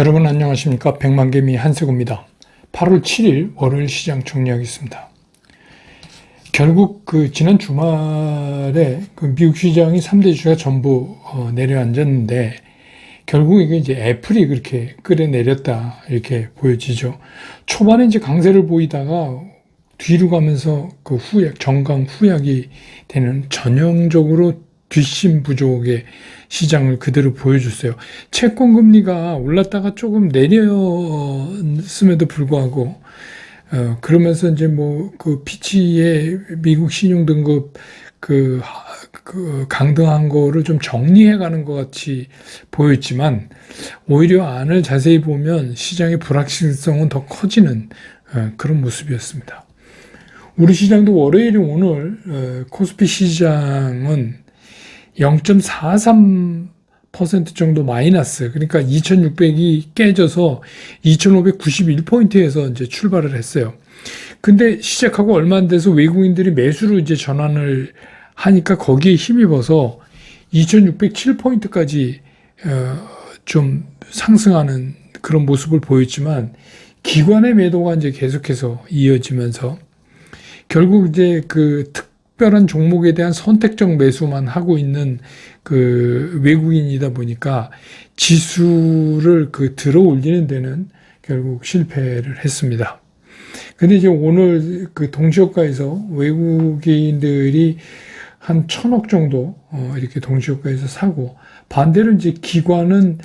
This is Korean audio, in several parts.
여러분 안녕하십니까 백만개미 한세구입니다. 8월 7일 월요일 시장 정리하겠습니다. 결국 그 지난 주말에 그 미국 시장이 3대 주가 전부 어, 내려앉았는데 결국 이게 이제 애플이 그렇게 끌어내렸다 이렇게 보여지죠. 초반에 이제 강세를 보이다가 뒤로 가면서 그 후약 정강 후약이 되는 전형적으로 뒷심 부족의 시장을 그대로 보여줬어요. 채권 금리가 올랐다가 조금 내렸음에도 불구하고 어, 그러면서 이제 뭐 그 피치의 미국 신용 등급 그, 하- 그 강등한 거를 좀 정리해 가는 것 같이 보였지만 오히려 안을 자세히 보면 시장의 불확실성은 더 커지는 어, 그런 모습이었습니다. 우리 시장도 월요일 오늘 어, 코스피 시장은 0.43% 정도 마이너스 그러니까 2600이 깨져서 2591포인트에서 이제 출발을 했어요. 근데 시작하고 얼마 안 돼서 외국인들이 매수로 이제 전환을 하니까 거기에 힘입어서 2607포인트까지 어, 좀 상승하는 그런 모습을 보였지만 기관의 매도가 이제 계속해서 이어지면서 결국 이제 그 특 별한 종목에 대한 선택적 매수만 하고 있는 그 외국인이다 보니까 지수를 그 들어 올리는 데는 결국 실패를 했습니다. 근데 이제 오늘 그 동시효과에서 외국인들이 한 천억 정도 어 이렇게 동시효과에서 사고 반대로 이제 기관은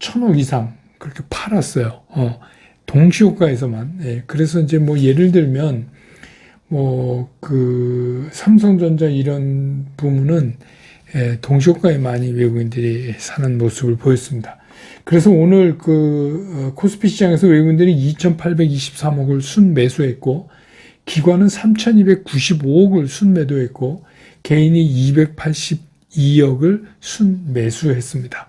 천억 이상 그렇게 팔았어요. 어 동시효과에서만. 예. 그래서 이제 뭐 예를 들면 뭐 그 삼성전자 이런 부문은 예, 동시효과에 많이 외국인들이 사는 모습을 보였습니다. 그래서 오늘 그 어, 코스피 시장에서 외국인들이 2,823억을 순매수했고 기관은 3,295억을 순매도했고 개인이 282억을 순매수했습니다.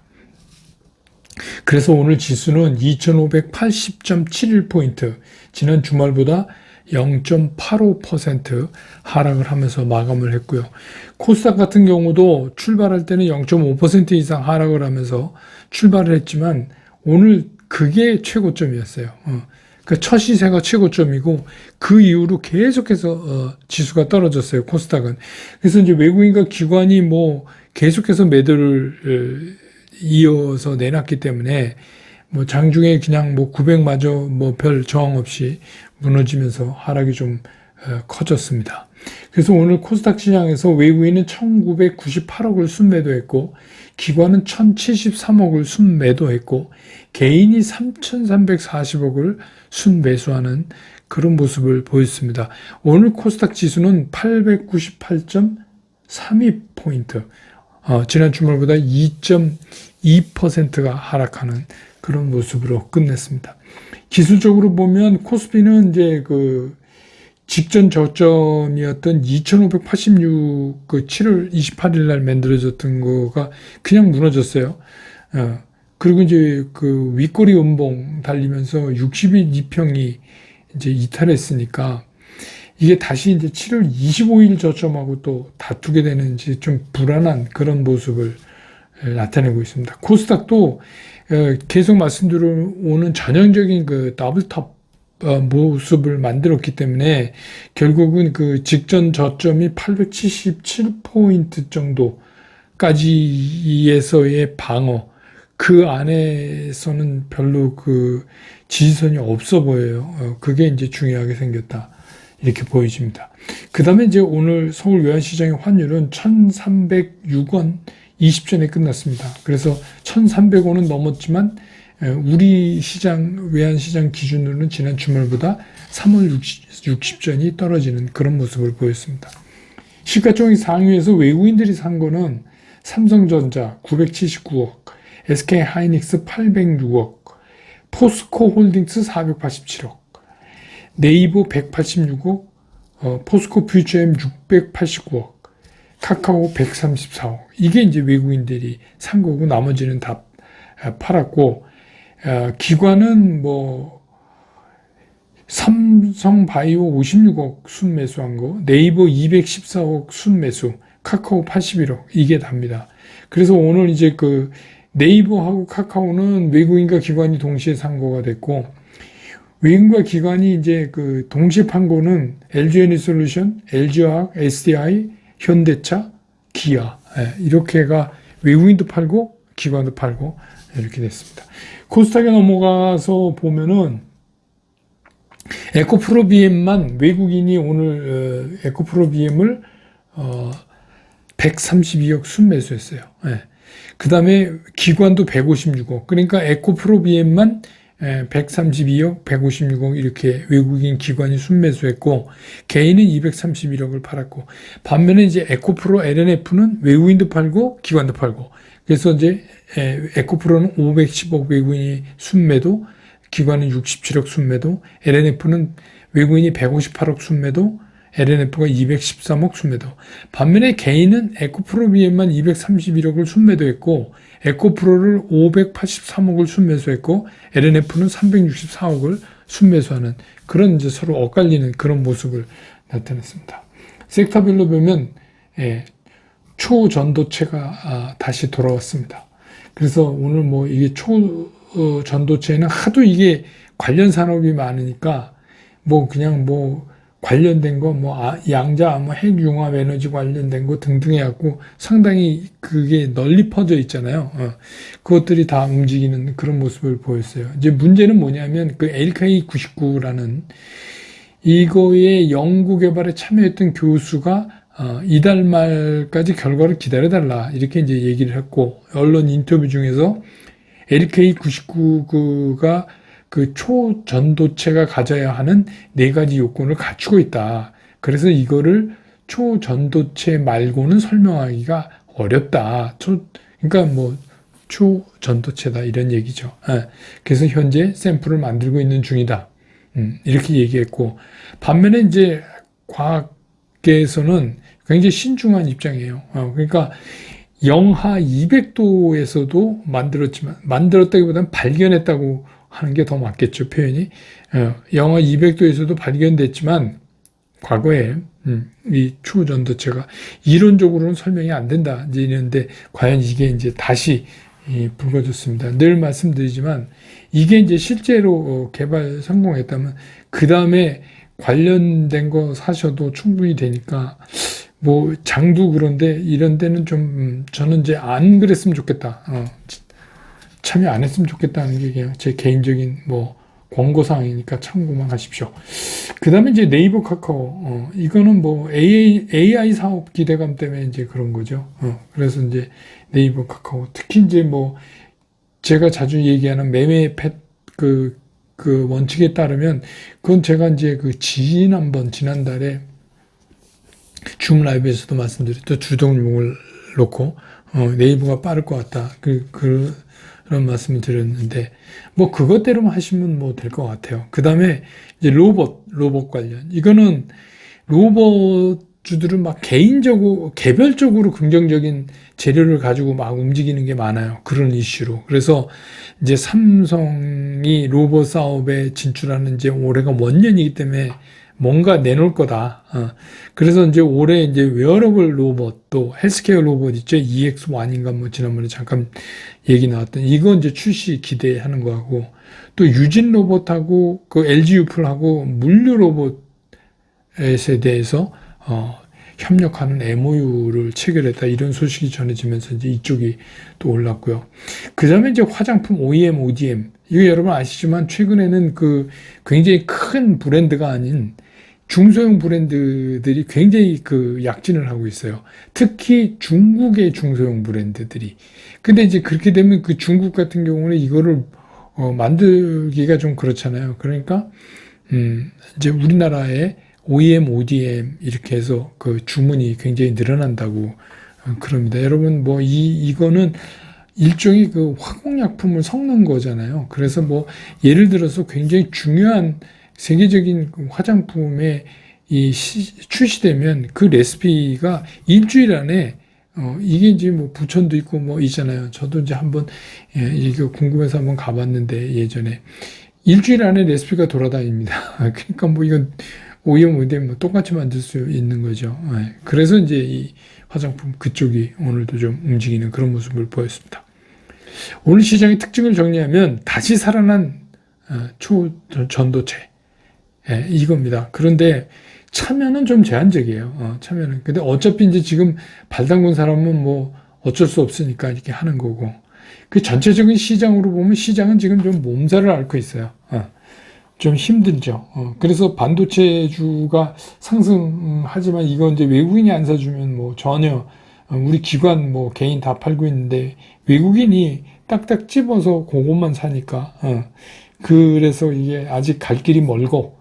그래서 오늘 지수는 2,580.71포인트, 지난 주말보다 0.85% 하락을 하면서 마감을 했고요. 코스닥 같은 경우도 출발할 때는 0.5% 이상 하락을 하면서 출발을 했지만 오늘 그게 최고점이었어요. 어. 그첫 시세가 최고점이고 그 이후로 계속해서 어, 지수가 떨어졌어요. 코스닥은. 그래서 이제 외국인과 기관이 뭐 계속해서 매도를 어, 이어서 내놨기 때문에 뭐 장중에 그냥 뭐 900마저 뭐 별 저항 없이 무너지면서 하락이 좀 어, 커졌습니다. 그래서 오늘 코스닥 시장에서 외국인은 1998억을 순매도했고 기관은 1073억을 순매도했고 개인이 3340억을 순매수하는 그런 모습을 보였습니다. 오늘 코스닥 지수는 898.32포인트 어, 지난 주말보다 2.2%가 하락하는 그런 모습으로 끝냈습니다. 기술적으로 보면 코스피는 이제 그 직전 저점이었던 2586, 그 7월 28일 날 만들어졌던 거가 그냥 무너졌어요. 어, 그리고 이제 그 윗꼬리 음봉 달리면서 60일 이평이 이제 이탈했으니까 이게 다시 이제 7월 25일 저점하고 또 다투게 되는지 좀 불안한 그런 모습을 나타내고 있습니다. 코스닥도 어, 계속 말씀드려오는 전형적인 그 더블톱 어, 모습을 만들었기 때문에 결국은 그 직전 저점이 877포인트 정도까지에서의 방어 그 안에서는 별로 그 지지선이 없어 보여요. 어, 그게 이제 중요하게 생겼다. 이렇게 보여집니다. 그 다음에 이제 오늘 서울 외환시장의 환율은 1,306원 20전에 끝났습니다. 그래서 1,300원은 넘었지만 에, 우리 시장 외환 시장 기준으로는 지난 주말보다 3월 60, 전이 떨어지는 그런 모습을 보였습니다. 시가총액 상위에서 외국인들이 산 거는 삼성전자 979억, SK 하이닉스 806억, 포스코 홀딩스 487억, 네이버 186억, 어, 포스코 퓨처엠 689억, 카카오 134억. 이게 이제 외국인들이 산 거고 나머지는 다 아, 팔았고 어, 기관은 뭐 삼성 바이오 56억 순매수한 거, 네이버 214억 순매수, 카카오 81억 이게 답니다. 그래서 오늘 이제 그 네이버하고 카카오는 외국인과 기관이 동시에 상고가 됐고 외국인과 기관이 이제 그 동시에 판 거는 LG에너솔루션, LG화학, SDI, 현대차, 기아 예, 이렇게가 외국인도 팔고 기관도 팔고 이렇게 됐습니다. 코스닥에 넘어가서 보면은 에코프로 BM만 외국인이 오늘 어, 에코프로 BM을 어, 132억 순매수했어요. 예. 그 다음에 기관도 156억. 그러니까 에코프로 BM만 132억, 156억 이렇게 외국인 기관이 순매수했고 개인은 231억을 팔았고 반면에 이제 에코프로 LNF는 외국인도 팔고 기관도 팔고 그래서 이제 에코프로는 510억 외국인이 순매도 기관은 67억 순매도 LNF는 외국인이 158억 순매도 LNF가 213억 순매도. 반면에 개인은 에코프로비엠만 231억을 순매도했고 에코프로를 583억을 순매수했고 LNF는 364억을 순매수하는 그런 이제 서로 엇갈리는 그런 모습을 나타냈습니다. 섹터별로 보면 예, 초전도체가 아, 다시 돌아왔습니다. 그래서 오늘 뭐 이게 초전도체는 하도 이게 관련 산업이 많으니까 뭐 그냥 뭐 관련된 거, 뭐, 아, 양자, 뭐, 핵융합 에너지 관련된 거 등등 해갖고 상당히 그게 널리 퍼져 있잖아요. 어. 그것들이 다 움직이는 그런 모습을 보였어요. 이제 문제는 뭐냐면 그 LK99라는 이거의 연구 개발에 참여했던 교수가 어, 이달 말까지 결과를 기다려달라. 이렇게 이제 얘기를 했고, 언론 인터뷰 중에서 LK99가 그 초전도체가 가져야 하는 네 가지 요건을 갖추고 있다. 그래서 이거를 초전도체 말고는 설명하기가 어렵다. 초, 그러니까 뭐 초전도체다 이런 얘기죠. 예. 그래서 현재 샘플을 만들고 있는 중이다. 음, 이렇게 얘기했고 반면에 이제 과학계에서는 굉장히 신중한 입장이에요. 어, 그러니까 영하 200도에서도 만들었지만 만들었다기보다는 발견했다고 하는 게 더 맞겠죠, 표현이. 어, 영하 200도에서도 발견됐지만, 과거에, 음, 이 초전도체가 이론적으로는 설명이 안 된다. 이제 이런데, 과연 이게 이제 다시 이, 불거졌습니다. 늘 말씀드리지만, 이게 이제 실제로 어, 개발 성공했다면, 그 다음에 관련된 거 사셔도 충분히 되니까, 뭐, 장도 그런데, 이런 데는 좀, 음, 저는 이제 안 그랬으면 좋겠다. 어, 참여 안 했으면 좋겠다는 게 그냥 제 개인적인 뭐 권고사항이니까 참고만 하십시오. 그 다음에 이제 네이버 카카오, 어, 이거는 뭐 AI, AI 사업 기대감 때문에 이제 그런 거죠. 어, 그래서 이제 네이버 카카오, 특히 이제 뭐 제가 자주 얘기하는 매매 펫, 그, 그 원칙에 따르면 그건 제가 이제 그 지난번, 지난달에 줌 라이브에서도 말씀드렸던 주동용을 놓고 어, 네이버가 빠를 것 같다. 그, 그, 그런 말씀을 드렸는데 뭐 그것대로만 하시면 뭐 될 것 같아요. 그 다음에 이제 로봇 로봇 관련 이거는 로봇 주들은 막 개인적으로 개별적으로 긍정적인 재료를 가지고 막 움직이는 게 많아요. 그런 이슈로 그래서 이제 삼성이 로봇 사업에 진출하는 이제 올해가 원년이기 때문에 뭔가 내놓을 거다. 어. 그래서 이제 올해 이제 웨어러블 로봇 또 헬스케어 로봇 있죠. EX1인가 뭐 지난번에 잠깐 얘기 나왔던 이거 이제 출시 기대하는 거하고 또 유진 로봇하고 그 LG 유플하고 물류 로봇에 대해서 어 협력하는 MOU를 체결했다 이런 소식이 전해지면서 이제 이쪽이 또 올랐고요. 그 다음에 이제 화장품 OEM, ODM 이거 여러분 아시지만 최근에는 그 굉장히 큰 브랜드가 아닌 중소형 브랜드들이 굉장히 그 약진을 하고 있어요. 특히 중국의 중소형 브랜드들이. 근데 이제 그렇게 되면 그 중국 같은 경우는 이거를 어, 만들기가 좀 그렇잖아요. 그러니까 음, 이제 우리나라에 OEM, ODM 이렇게 해서 그 주문이 굉장히 늘어난다고 어, 그럽니다. 여러분 뭐 이 이거는 일종의 그 화공약품을 섞는 거잖아요. 그래서 뭐 예를 들어서 굉장히 중요한 세계적인 그 화장품에 이 시, 출시되면 그 레시피가 일주일 안에 어, 이게 이제 뭐 부천도 있고 뭐 있잖아요. 저도 이제 한번 예, 이게 궁금해서 한번 가봤는데 예전에 일주일 안에 레시피가 돌아다닙니다. 그러니까 뭐 이건 오염 오염 뭐 똑같이 만들 수 있는 거죠. 예, 그래서 이제 이 화장품 그쪽이 오늘도 좀 움직이는 그런 모습을 보였습니다. 오늘 시장의 특징을 정리하면 다시 살아난 어, 초전도체 예, 이겁니다. 그런데 참여는 좀 제한적이에요. 어, 참여는. 근데 어차피 이제 지금 발 담근 사람은 뭐 어쩔 수 없으니까 이렇게 하는 거고. 그 전체적인 시장으로 보면 시장은 지금 좀 몸살을 앓고 있어요. 어, 좀 힘들죠. 어, 그래서 반도체주가 상승하지만 이거 이제 외국인이 안 사주면 뭐 전혀 어, 우리 기관 뭐 개인 다 팔고 있는데 외국인이 딱딱 집어서 그것만 사니까 어, 그래서 이게 아직 갈 길이 멀고 어,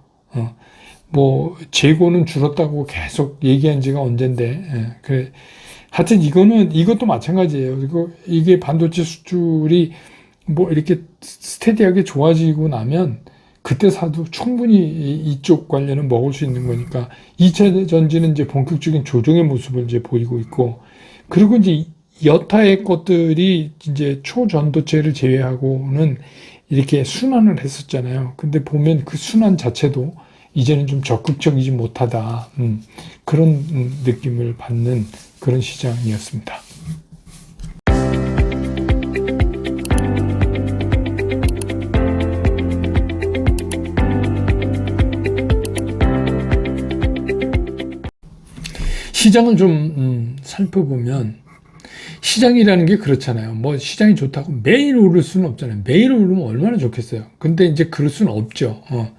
뭐 재고는 줄었다고 계속 얘기한 지가 언젠데 예, 그래 하여튼 이거는 이것도 마찬가지예요. 그리고 이게 반도체 수출이 뭐 이렇게 스테디하게 좋아지고 나면 그때 사도 충분히 이- 이쪽 관련은 먹을 수 있는 거니까 2차 전지는 이제 본격적인 조정의 모습을 이제 보이고 있고 그리고 이제 여타의 것들이 이제 초전도체를 제외하고는 이렇게 순환을 했었잖아요. 근데 보면 그 순환 자체도 이제는 좀 적극적이지 못하다. 음, 그런 음, 느낌을 받는 그런 시장이었습니다. 시장을 좀 음, 살펴보면 시장이라는 게 그렇잖아요. 뭐 시장이 좋다고 매일 오를 수는 없잖아요. 매일 오르면 얼마나 좋겠어요. 근데 이제 그럴 수는 없죠. 어.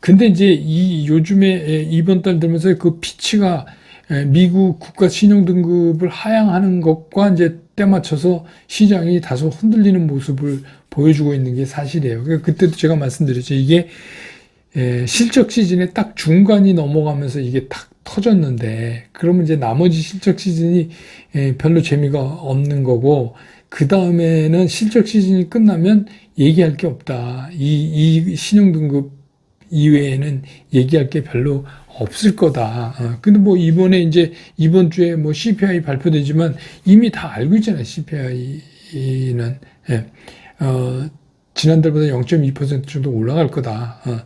근데 이제 이 요즘에 에, 이번 달 들면서 그 피치가 에, 미국 국가 신용 등급을 하향하는 것과 이제 때 맞춰서 시장이 다소 흔들리는 모습을 보여주고 있는 게 사실이에요. 그때도 제가 말씀드렸죠. 이게 에, 실적 시즌에 딱 중간이 넘어가면서 이게 딱 터졌는데 그러면 이제 나머지 실적 시즌이 에, 별로 재미가 없는 거고 그 다음에는 실적 시즌이 끝나면 얘기할 게 없다. 이, 이 신용등급 이외에는 얘기할 게 별로 없을 거다. 어, 근데 뭐 이번에 이제 이번 주에 뭐 CPI 발표되지만 이미 다 알고 있잖아요. CPI는 예. 어, 지난달보다 0.2% 정도 올라갈 거다. 어,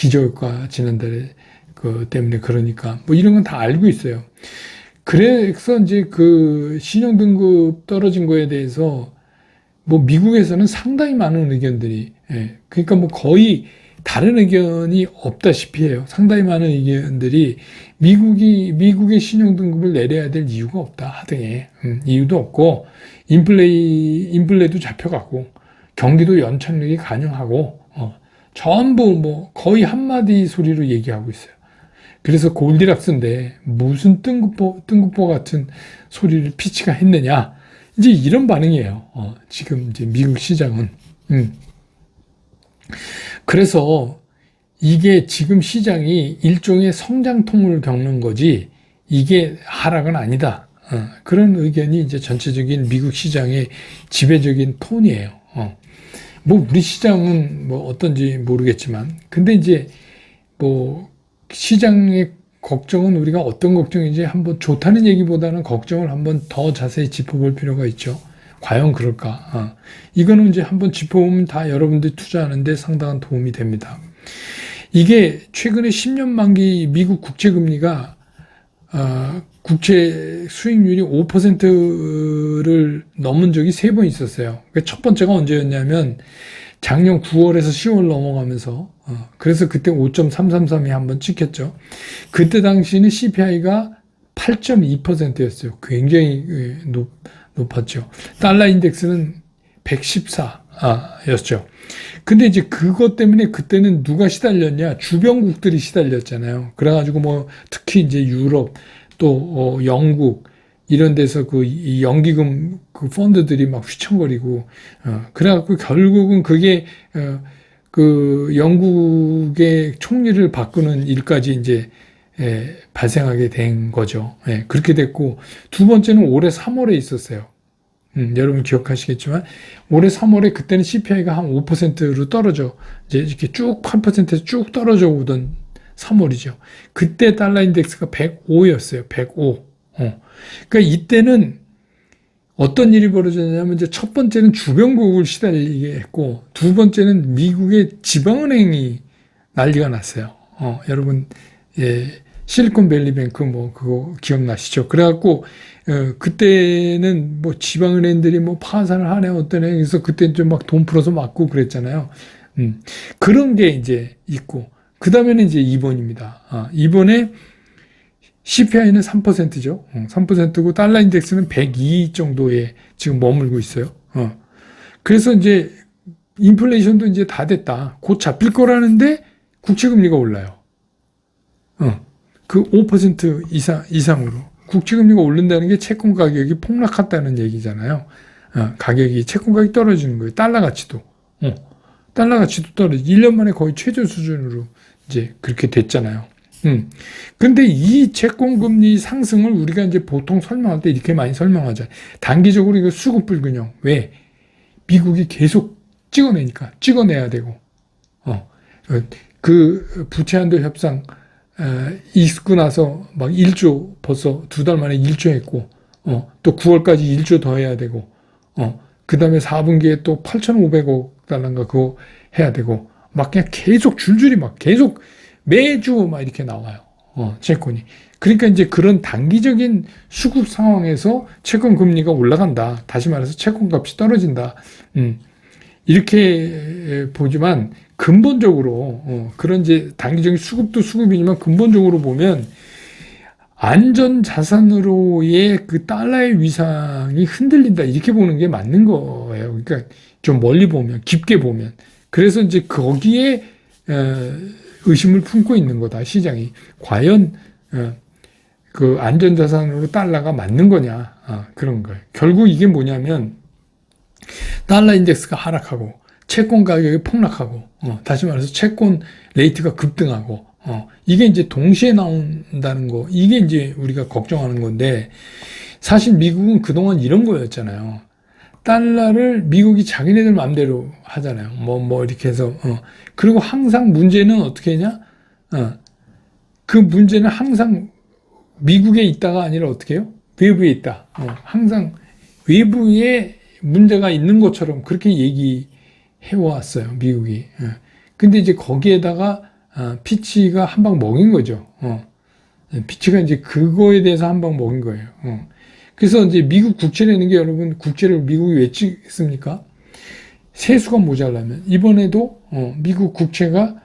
기저효과 지난달에 그 때문에 그러니까 뭐 이런 건 다 알고 있어요. 그래서 이제 그 신용 등급 떨어진 거에 대해서 뭐 미국에서는 상당히 많은 의견들이 예. 그러니까 뭐 거의 다른 의견이 없다시피 해요. 상당히 많은 의견들이 미국이 미국의 신용 등급을 내려야 될 이유가 없다 하등의 음, 이유도 없고 인플레이 인플레도 잡혀가고 경기도 연착륙이 가능하고 어, 전부 뭐 거의 한마디 소리로 얘기하고 있어요. 그래서 골디락스인데 무슨 뜬금포 뜬금포 같은 소리를 피치가 했느냐 이제 이런 반응이에요. 어, 지금 이제 미국 시장은 음. 그래서 이게 지금 시장이 일종의 성장통을 겪는 거지 이게 하락은 아니다. 어, 그런 의견이 이제 전체적인 미국 시장의 지배적인 톤이에요. 어. 뭐 우리 시장은 뭐 어떤지 모르겠지만 근데 이제 뭐 시장의 걱정은 우리가 어떤 걱정인지 한번 좋다는 얘기보다는 걱정을 한번 더 자세히 짚어볼 필요가 있죠. 과연 그럴까? 어. 이거는 이제 한번 짚어보면 다 여러분들이 투자하는데 상당한 도움이 됩니다. 이게 최근에 10년 만기 미국 국채금리가 어, 국채 수익률이 5%를 넘은 적이 세 번 있었어요. 그첫 번째가 언제였냐면 작년 9월에서 10월 넘어가면서 어, 그래서 그때 5.333이 한번 찍혔죠. 그때 당시는 CPI가 8.2%였어요. 굉장히 예, 높, 높았죠. 달러 인덱스는 114였죠. 근데 이제 그것 때문에 그때는 누가 시달렸냐? 주변국들이 시달렸잖아요. 그래가지고 뭐 특히 이제 유럽 또 어, 영국 이런 데서 그이 연기금 그 펀드들이 막 휘청거리고 어, 그래갖고 결국은 그게 어, 그 영국의 총리를 바꾸는 일까지 이제 예, 발생하게 된 거죠. 예, 그렇게 됐고 두 번째는 올해 3월에 있었어요. 음, 여러분 기억하시겠지만 올해 3월에 그때는 CPI가 한 5%로 떨어져 이제 이렇게 쭉 8%에서 쭉 떨어져 오던 3월이죠. 그때 달러 인덱스가 105였어요. 105. 어. 그러니까 이때는 어떤 일이 벌어졌냐면 이제 첫 번째는 주변국을 시달리게 했고 두 번째는 미국의 지방은행이 난리가 났어요. 어, 여러분 예, 실리콘밸리뱅크 뭐 그거 기억나시죠? 그래갖고 어, 그때는 뭐 지방은행들이 뭐 파산을 하네 어떤 행에서 그때 좀 막 돈 풀어서 맞고 그랬잖아요. 음, 그런 게 이제 있고 그 다음에는 이제 2번입니다. 아, 2번에 CPI는 3%죠. 어, 3%고 달러 인덱스는 102 정도에 지금 머물고 있어요. 어. 그래서 이제 인플레이션도 이제 다 됐다. 곧 잡힐 거라는데 국채 금리가 올라요. 어. 그5% 이상, 이상으로. 국채 금리가 오른다는 게 채권 가격이 폭락했다는 얘기잖아요. 어, 가격이, 채권 가격이 떨어지는 거예요. 달러 가치도. 어. 달러 가치도 떨어지 1년 만에 거의 최저 수준으로 이제 그렇게 됐잖아요. 음. 근데 이 채권 금리 상승을 우리가 이제 보통 설명할 때 이렇게 많이 설명하죠. 단기적으로 이거 수급 불균형. 왜? 미국이 계속 찍어내니까 찍어내야 되고. 어. 어, 그 부채 한도 협상 어, 있고 나서 막 1조 벌써 두 달 만에 1조 했고 어, 또 9월까지 1조 더 해야 되고 어, 그 다음에 4분기에 또 8,500억 달러인가 그거 해야 되고 막 그냥 계속 줄줄이 막 계속 매주 막 이렇게 나와요. 어, 채권이. 그러니까 이제 그런 단기적인 수급 상황에서 채권 금리가 올라간다. 다시 말해서 채권 값이 떨어진다. 음, 이렇게 보지만 근본적으로 어, 그런 이제 단기적인 수급도 수급이지만 근본적으로 보면 안전 자산으로의 그 달러의 위상이 흔들린다 이렇게 보는 게 맞는 거예요. 그러니까 좀 멀리 보면 깊게 보면 그래서 이제 거기에 어, 의심을 품고 있는 거다 시장이 과연 어, 그 안전 자산으로 달러가 맞는 거냐 아, 그런 거예요. 결국 이게 뭐냐면 달러 인덱스가 하락하고 채권 가격이 폭락하고 어, 다시 말해서 채권 레이트가 급등하고 어, 이게 이제 동시에 나온다는 거 이게 이제 우리가 걱정하는 건데 사실 미국은 그동안 이런 거였잖아요. 달러를 미국이 자기네들 마음대로 하잖아요. 뭐, 뭐, 이렇게 해서, 어. 그리고 항상 문제는 어떻게 했냐? 어. 그 문제는 항상 미국에 있다가 아니라 어떻게 해요? 외부에 있다. 어. 항상 외부에 문제가 있는 것처럼 그렇게 얘기해 왔어요. 미국이. 어. 근데 이제 거기에다가 어, 피치가 한 방 먹인 거죠. 어. 피치가 이제 그거에 대해서 한 방 먹인 거예요. 어. 그래서 이제 미국 국채라는 게 여러분 국채를 미국이 왜 찍습니까? 세수가 모자라면 이번에도 어, 미국 국채가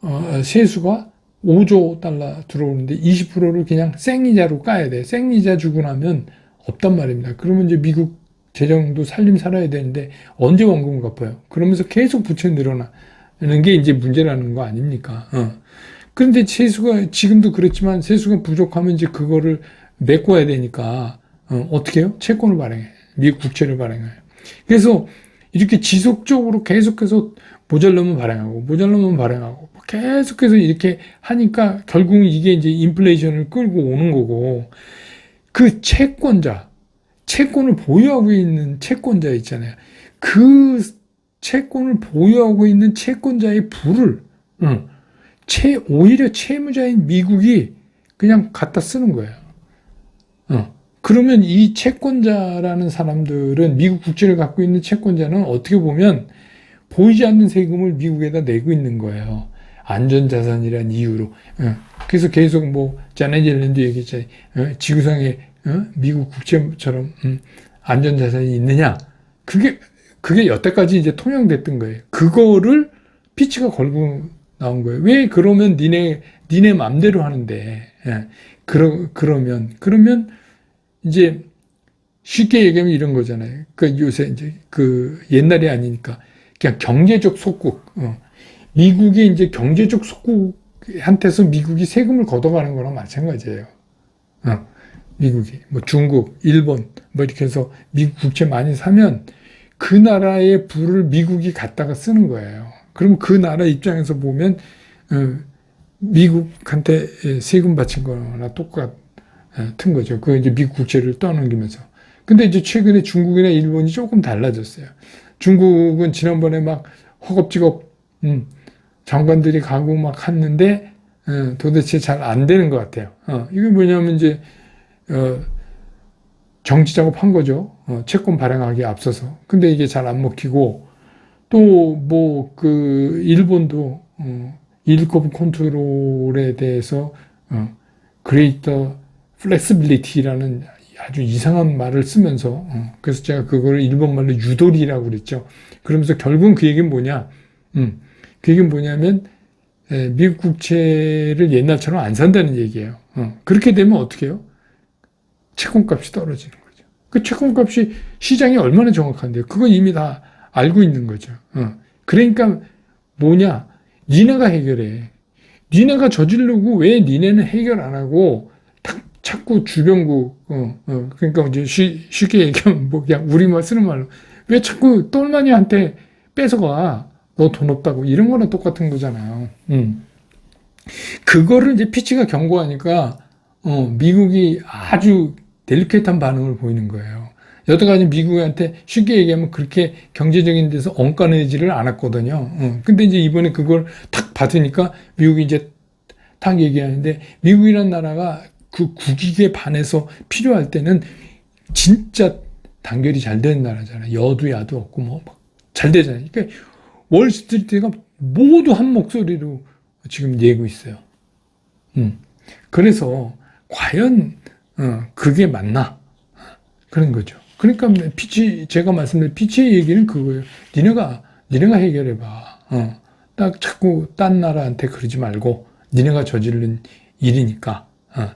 어, 세수가 5조 달러 들어오는데 20%를 그냥 생이자로 까야 돼. 생이자 주고 나면 없단 말입니다. 그러면 이제 미국 재정도 살림 살아야 되는데 언제 원금 갚아요? 그러면서 계속 부채 늘어나는 게 이제 문제라는 거 아닙니까? 어. 그런데 세수가 지금도 그렇지만 세수가 부족하면 이제 그거를 메꿔야 되니까 어, 어떻게 해요? 채권을 발행해. 미국 국채를 발행해요. 그래서 이렇게 지속적으로 계속해서 모자르면 발행하고 모자르면 발행하고 계속해서 이렇게 하니까 결국은 이게 이제 인플레이션을 끌고 오는 거고 그 채권자 채권을 보유하고 있는 채권자 있잖아요. 그 채권을 보유하고 있는 채권자의 부를 응, 채, 오히려 채무자인 미국이 그냥 갖다 쓰는 거예요. 어. 그러면 이 채권자라는 사람들은 미국 국채를 갖고 있는 채권자는 어떻게 보면 보이지 않는 세금을 미국에다 내고 있는 거예요. 안전자산이란 이유로. 어. 그래서 계속 뭐, 자네 젤랜드 얘기했잖아요. 어, 지구상에 어? 미국 국채처럼 음, 안전자산이 있느냐? 그게, 그게 여태까지 이제 통용됐던 거예요. 그거를 피치가 걸고 나온 거예요. 왜 그러면 니네, 니네 맘대로 하는데, 예. 그러, 그러면, 그러면 이제 쉽게 얘기하면 이런 거잖아요. 그 요새 이제 그 옛날이 아니니까 그냥 경제적 속국. 어. 미국이 이제 경제적 속국한테서 미국이 세금을 걷어가는 거랑 마찬가지예요. 어. 미국이 뭐 중국, 일본 뭐 이렇게 해서 미국 국채 많이 사면 그 나라의 부를 미국이 갖다가 쓰는 거예요. 그럼 그 나라 입장에서 보면 어, 미국한테 세금 바친 거나 똑같. 튼 거죠. 그 이제 미국 국채를 떠넘기면서. 근데 이제 최근에 중국이나 일본이 조금 달라졌어요. 중국은 지난번에 막 허겁지겁 음, 장관들이 가고 막 했는데 어, 도대체 잘 안 되는 것 같아요. 어, 이게 뭐냐면 이제 어, 정치 작업한 거죠. 어, 채권 발행하기에 앞서서. 근데 이게 잘 안 먹히고 또 뭐 그 일본도 어, 일거부 컨트롤에 대해서 어, flexibility라는 아주 이상한 말을 쓰면서 어, 그래서 제가 그걸 일본말로 유도리라고 그랬죠. 그러면서 결국은 그 얘기는 뭐냐? 음, 그 얘기는 뭐냐면 에, 미국 국채를 옛날처럼 안 산다는 얘기예요. 어, 그렇게 되면 어떻게 해요? 채권값이 떨어지는 거죠. 그 채권값이 시장이 얼마나 정확한데요? 그건 이미 다 알고 있는 거죠. 어, 그러니까 뭐냐? 니네가 해결해. 니네가 저지르고 왜 니네는 해결 안 하고 탁 자꾸 주변국 어, 어 그러니까 이제 쉬, 쉽게 얘기하면 뭐 그냥 우리말 쓰는 말로 왜 자꾸 똘마니한테 뺏어가 너 돈 없다고 이런 거랑 똑같은 거잖아요. 음. 그거를 이제 피치가 경고하니까 어, 미국이 아주 델리케이트한 반응을 보이는 거예요. 여태까지 미국한테 쉽게 얘기하면 그렇게 경제적인 데서 엉까내지를 않았거든요. 어, 근데 이제 이번에 그걸 탁 받으니까 미국이 이제 탁 얘기하는데 미국이란 나라가 그 국익에 반해서 필요할 때는 진짜 단결이 잘 되는 나라잖아요. 여도 야도 없고 뭐 잘 되잖아요. 그러니까 월스트리트가 모두 한 목소리로 지금 내고 있어요. 음. 그래서 과연 어, 그게 맞나 그런 거죠. 그러니까 피치 제가 말씀드린 피치의 얘기는 그거예요. 니네가 니네가 해결해봐. 어. 딱 자꾸 딴 나라한테 그러지 말고 니네가 저지른 일이니까. 어.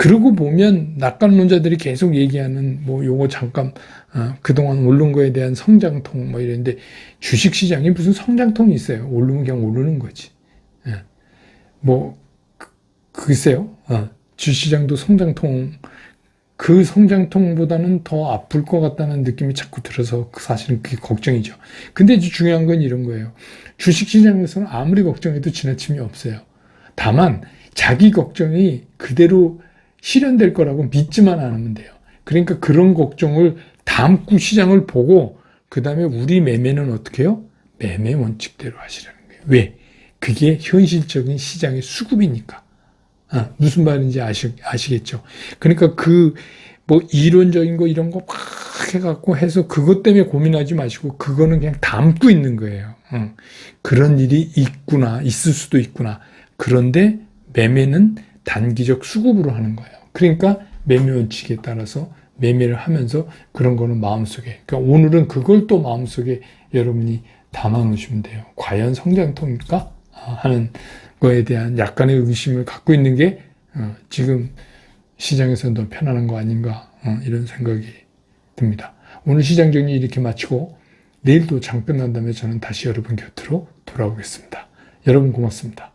그러고 보면 낙관론자들이 계속 얘기하는 뭐 요거 잠깐 어, 그동안 오른 거에 대한 성장통 뭐 이랬는데 주식 시장이 무슨 성장통이 있어요. 오르면 그냥 오르는 거지. 예. 뭐 그, 글쎄요. 어, 주시장도 성장통 그 성장통보다는 더 아플 것 같다는 느낌이 자꾸 들어서 그 사실은 그게 걱정이죠. 근데 중요한 건 이런 거예요. 주식시장에서는 아무리 걱정해도 지나침이 없어요. 다만 자기 걱정이 그대로 실현될 거라고 믿지만 않으면 돼요. 그러니까 그런 걱정을 담고 시장을 보고 그 다음에 우리 매매는 어떻게 해요? 매매 원칙대로 하시라는 거예요. 왜? 그게 현실적인 시장의 수급이니까. 아, 무슨 말인지 아시, 아시겠죠? 그러니까 그, 뭐, 이론적인 거 이런 거 막 해갖고 해서 그것 때문에 고민하지 마시고, 그거는 그냥 담고 있는 거예요. 응. 그런 일이 있구나, 있을 수도 있구나. 그런데 매매는 단기적 수급으로 하는 거예요. 그러니까 매매 원칙에 따라서 매매를 하면서 그런 거는 마음속에, 그러니까 오늘은 그걸 또 마음속에 여러분이 담아 놓으시면 돼요. 과연 성장통일까? 하는 거에 대한 약간의 의심을 갖고 있는 게 어, 지금 시장에서는 더 편안한 거 아닌가 어, 이런 생각이 듭니다. 오늘 시장 정리 이렇게 마치고 내일 또장 끝난 다음에 저는 다시 여러분 곁으로 돌아오겠습니다. 여러분 고맙습니다.